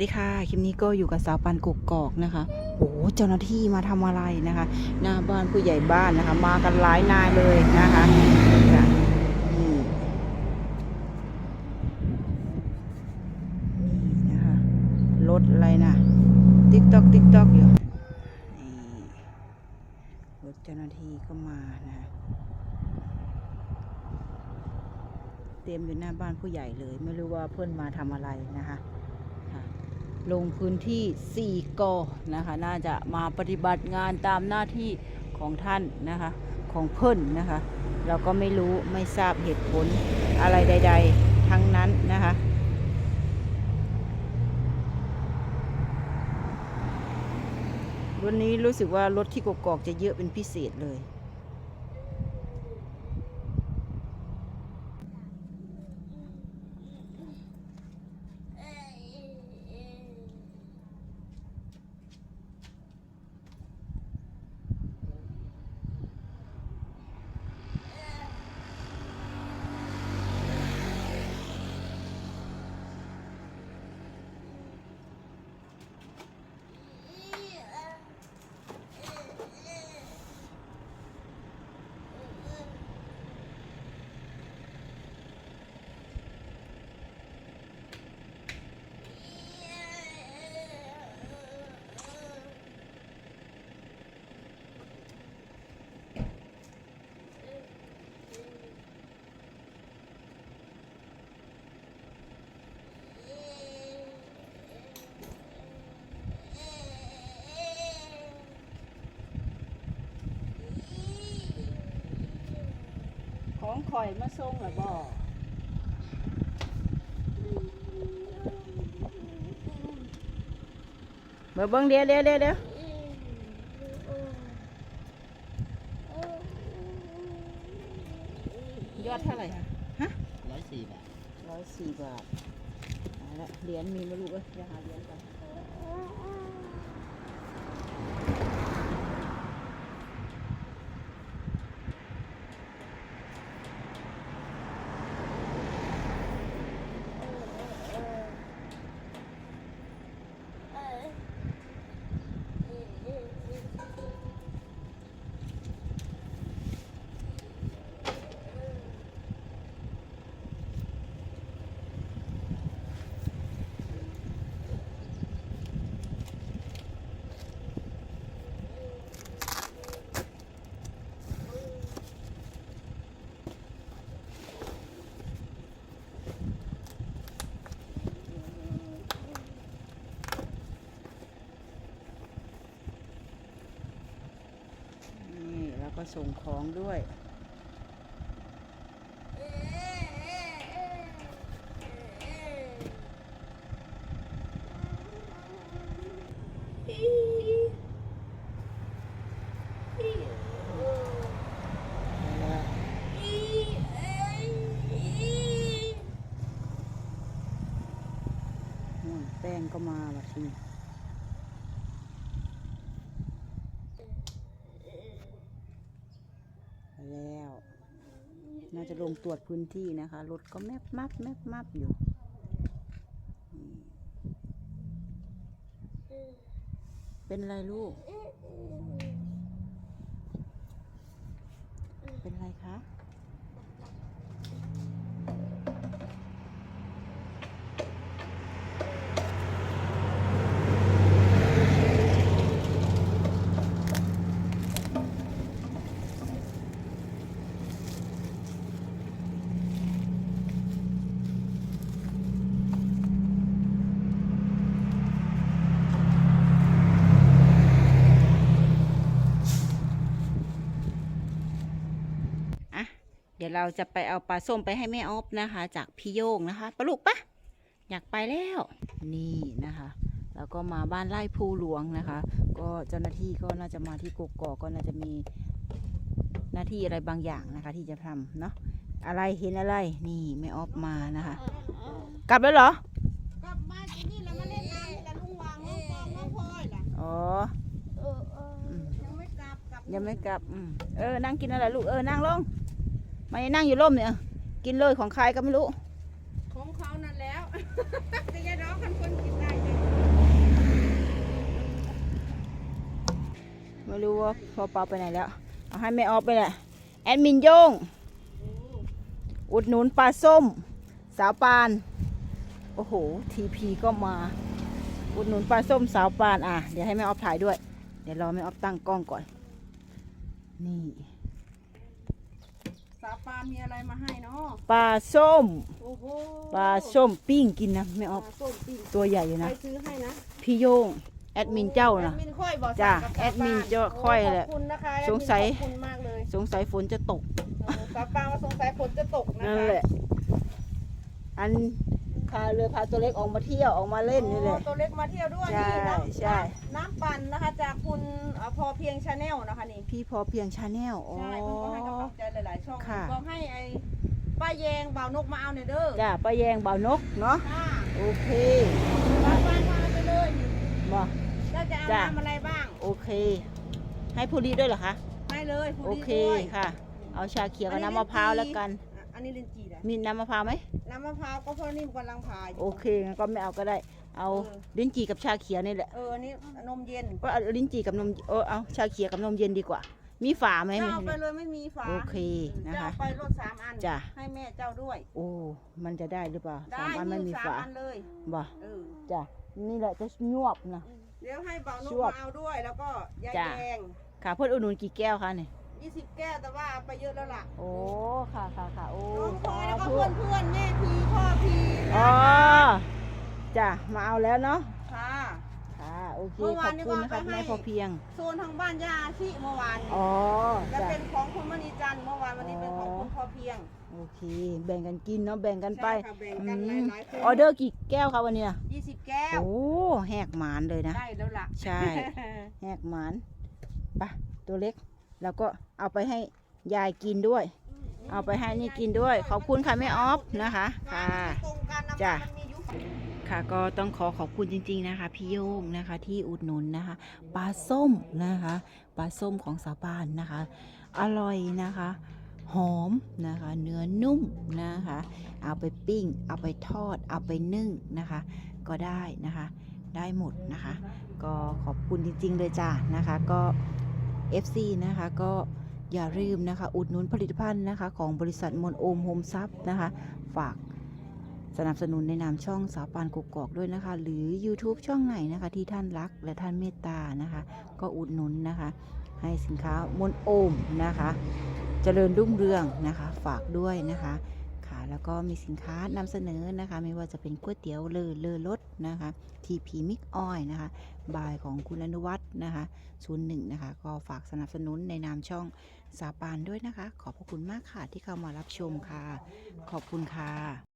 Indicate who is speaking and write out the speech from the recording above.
Speaker 1: สดีค่ะ คลิปนี้ก็อยู่กับสาวปันกกกอกนะคะโอ้เจ้าหน้าที่มาทำอะไรนะคะ หน้าบ้านผู้ใหญ่บ้านนะคะ มากันหลายนายเลยนะคะนี่นะคะ รถอะไรนะติ๊กตอกติ๊กตอกอยู่นี่รถเจ้าหน้าที่ก็มานะคะเตรียมอยู่หน้าบ้านผู้ใหญ่เลย ไม่รู้ว่าเพื่อนมาทำอะไรนะคะ ลงพื้นที่ 4กอนะคะ น่าจะมาปฏิบัติงานตามหน้าที่ของท่านนะคะ ของเพื่อนนะคะ เราก็ไม่รู้ไม่ทราบเหตุผลอะไรใด ๆ ทั้งนั้นนะคะวันนี้รู้สึกว่ารถที่กกอกจะเยอะเป็นพิเศษเลย ของข่อยมาส่งหรือบ่เบิ่งเบิ่งเดี๋ยวเดี๋ยวเดี๋ยวเดี๋ยวยอดเท่าไหร่คะฮะ
Speaker 2: ร้อยสี่บาท
Speaker 1: ร้อยสี่บาทเอาละเหรียญมีไหมาลูกเอ้ยจะหาเหรียญก่อนนี่แล้ว ก็ส่งของด้วย แป้งก็มาแบบนี้ไป แล้ว น่าจะลงตรวจพื้นที่นะคะ รถก็แมบมับแมบมับอยู่เป็นไรลูก เป็นไรคะ อะ เดี๋ยวเราจะไปเอาปลาส้มไปให้แม่ออฟนะคะ จากพี่โยงนะคะปลาลูกปะอยากไปแล้ว นี่นะคะ แล้วก็มาบ้านไร่ภูหลวงนะคะ ก็เจ้าหน้าที่ก็น่าจะมาที่กกอกก็น่าจะมีหน้าที่อะไรบางอย่างนะคะ ที่จะทำเนาะอะไรเห็นอะไรนี่แม่ออฟมานะคะ กลับแล้วเหรอ
Speaker 3: กลับมาที่นี่แล้วมาเล่นน้ำนี่แหละลุงวางน้องฟองน้องพลอยล่ะ
Speaker 1: อ๋อ
Speaker 3: เออเออ
Speaker 1: อืม
Speaker 3: ยังไม่กลับกลับ
Speaker 1: ยังไม่กลับอืมเออนั่งกินอะไรลูกเออนั่งลง มานั่งอยู่ร่มเนี่ย กินเลยของใครก็ไม่รู้
Speaker 3: ของเขานั่นแล้วจะยายร้องคนคนกินได้เลย
Speaker 1: ไม่รู้ว่าพอเปาไปไหนแล้ว เอาให้แม่ออฟไปแหละ แอดมินโยง อุดหนุนปลาส้ม สาวปาน โอ้โห ทีพีก็มา อุดหนุนปลาส้มสาวปาน อะ เดี๋ยวให้แม่ออฟถ่ายด้วย เดี๋ยวรอแม่ออฟตั้งกล้องก่อน นี่
Speaker 3: สาปานมีอะไรมาให้เนาะ
Speaker 1: ปลาส้ม
Speaker 3: โอ้โห
Speaker 1: ปลาส้มปิ้งกินนะแม่ออฟ
Speaker 3: ปลาส้มปิ้ง
Speaker 1: ตัวใหญ่อยู่
Speaker 3: ใคร
Speaker 1: นะ
Speaker 3: ซื้อให้นะ
Speaker 1: พี่โยง แอดมินเจ้านะ
Speaker 3: แอดมินค่อยบอก
Speaker 1: จ้ะ
Speaker 3: สั่งกับ
Speaker 1: แอดมิน
Speaker 3: สาป
Speaker 1: เจ้าค่อยแหละ
Speaker 3: ขอบคุณนะคะ
Speaker 1: สงสัย
Speaker 3: แอดมินขอบคุณมากเลย
Speaker 1: สงสัยฝนจะตก
Speaker 3: เออสาปานว่าสงสัยฝนจะตกนะคะ
Speaker 1: นั่นแหละ อัน พาเรือพาตัวเล็กออกมาเที่ยวออกมาเล่นนี่แหละ
Speaker 3: โอ้ตัวเล็กมาเที่ยวด้วย
Speaker 1: ใช่
Speaker 3: นี่น้ำ
Speaker 1: ใช่
Speaker 3: น้ำปั่นนะคะ จากคุณเอ่อพอเพียงชาแนลนะคะนี่
Speaker 1: พี่พอเพียงชาแนลอ๋อ
Speaker 3: ใช่คุณก็ให้กำลังใจหลายๆช่อง
Speaker 1: ค่ะ
Speaker 3: บอกให้ไอ้ป้าแยงบ่าวนกมาเอาหน่อยเด้อ
Speaker 1: จ้าป้าแยงบ่าวนกเนาะ
Speaker 3: ค่ะ
Speaker 1: โอเค
Speaker 3: สาปานพาไปเลย
Speaker 1: บ่
Speaker 3: เจ้าจะเอา
Speaker 1: จ้ะ
Speaker 3: น้ำอะไรบ้าง
Speaker 1: โอเค ให้ผู้รีด้วยเหรอคะ
Speaker 3: ให้เลยผู้
Speaker 1: โอ
Speaker 3: ดี
Speaker 1: เค
Speaker 3: ด้วย
Speaker 1: ค่ะ เอาชาเขียวกับ
Speaker 3: อันนี้
Speaker 1: น้ำมะพร้าว
Speaker 3: ลิ้นจี่
Speaker 1: แล้วกัน
Speaker 3: อะอั นนี้ลินจีนะ
Speaker 1: มีน้ำมะพร้าวไหม
Speaker 3: น้ำมะพร้าวก็พ่อนิ่มกำลังพาย
Speaker 1: โอเคงั้นก็ไม่เอาก็ได้ เอา
Speaker 3: เออ
Speaker 1: ลิ้นจี่กับชาเขียวนี่แหละ
Speaker 3: เอออันนี้นมเย็น
Speaker 1: ก็เอาลิ้นจี่กับนมเออเอาชาเขียวกับนมเย็นดีกว่า มีฝาไหม
Speaker 3: เจ้าเอาไปเลยไม่มีฝา
Speaker 1: โอเคนะคะ
Speaker 3: เจ้าเอาไปรถสามอัน
Speaker 1: จ้ะ
Speaker 3: ให้แม่เจ้าด้วย
Speaker 1: โอ้มันจะได้หรือเปล่า
Speaker 3: ได้
Speaker 1: สามอันไม่มี
Speaker 3: สาม
Speaker 1: ฝา
Speaker 3: อันเลย
Speaker 1: บ่
Speaker 3: เออ
Speaker 1: จ้ะนี่แหละจะยวบนะ
Speaker 3: เดี๋ยวให้เบาวนก
Speaker 1: ชวบ
Speaker 3: มาเอาด้วย แล้วก็ยาย
Speaker 1: จ้ะ
Speaker 3: แดง
Speaker 1: ค่ะเพื่อนอุดหนุนกี่แก้วคะเนี่ย
Speaker 3: ยี่สิบแก้วแต่ว่าเอาไปเยอะแล้วล่ะ
Speaker 1: โอ้ ค่ะค่ะค่ะโอ้
Speaker 3: น้องพลอยแล้วก็
Speaker 1: สาธุ
Speaker 3: เพื่อนเพื่อนๆแม่พีพ่อพี
Speaker 1: อ๋อจ้ะมาเอาแล้วเนาะ
Speaker 3: ค่ะ
Speaker 1: ค่ะ โอเค
Speaker 3: เมื่อ
Speaker 1: ข
Speaker 3: วา
Speaker 1: อนบ
Speaker 3: นี้
Speaker 1: คุณ
Speaker 3: ก็
Speaker 1: นะครับ
Speaker 3: เอาไปให้
Speaker 1: แม่พอเพียง
Speaker 3: โซนทางบ้านย่าชิเมื่อวานนี้
Speaker 1: อ๋อ
Speaker 3: จะ
Speaker 1: จ้ะ
Speaker 3: เป็นของคุณมณีจันทร์เมื่อวานวันนี้เป็นของคุณพ่อเพียง
Speaker 1: โอเค แบ่งกันกินเนาะ แบ่งกันไป
Speaker 3: ใช่ค่ะแบ่งกัน
Speaker 1: อืม
Speaker 3: หลายๆคน
Speaker 1: ออเดอร์กี่แก้วครับวันเนี้ย
Speaker 3: ยี่สิบแก้ว
Speaker 1: โอ้ แหกหมานเลยนะ
Speaker 3: ได้แล้วล่ะ
Speaker 1: ใช่ แหกหมานไปะตัวเล็ก แล้วก็เอาไปให้ยายกินด้วย เอาไปให้นี่กินด้วย ขอบคุณค่ะแม่ออฟนะคะค่ะ
Speaker 3: ตรงกันนะ
Speaker 1: จ้ะ
Speaker 3: มันมียุค
Speaker 1: ค่ะก็ต้องขอขอบคุณจริง ๆนะคะ พี่โยงนะคะที่อุดหนุนนะคะปลาส้มนะคะปลาส้มของสาวบ้านนะคะ อร่อยนะคะ หอมนะคะ เนื้อนุ่มนะคะ เอาไปปิ้ง เอาไปทอด เอาไปนึ่งนะคะ ก็ได้นะคะ ได้หมดนะคะ ก็ขอบคุณจริง ๆ เลยจ้านะคะ ก็ FC นะคะก็อย่าลืมนะคะ อุดหนุนผลิตภัณฑ์นะคะ ของบริษัทมนโอมโฮมซับนะคะ ฝากสนับสนุนในนามช่องสาวปานกุกกอกด้วยนะคะ หรือ YouTube ช่องไหนนะคะ ที่ท่านรักและท่านเมตตานะคะ ก็อุดหนุนนะคะ ให้สินค้ามนโอมนะคะเจริญรุ่งเรืองนะคะ ฝากด้วยนะคะ แล้วก็มีสินค้านำเสนอนะคะ ไม่ว่าจะเป็นก๋วยเตี๋ยวเลอเลอรสนะคะทีพีมิกอ้อยนะคะบายของคุณอนุวัฒน์นะคะศูนย์หนึ่งนะคะ ก็ฝากสนับสนุนในนามช่องสาปานด้วยนะคะ ขอบพระคุณมากค่ะที่เข้ามารับชมค่ะ ขอบคุณค่ะ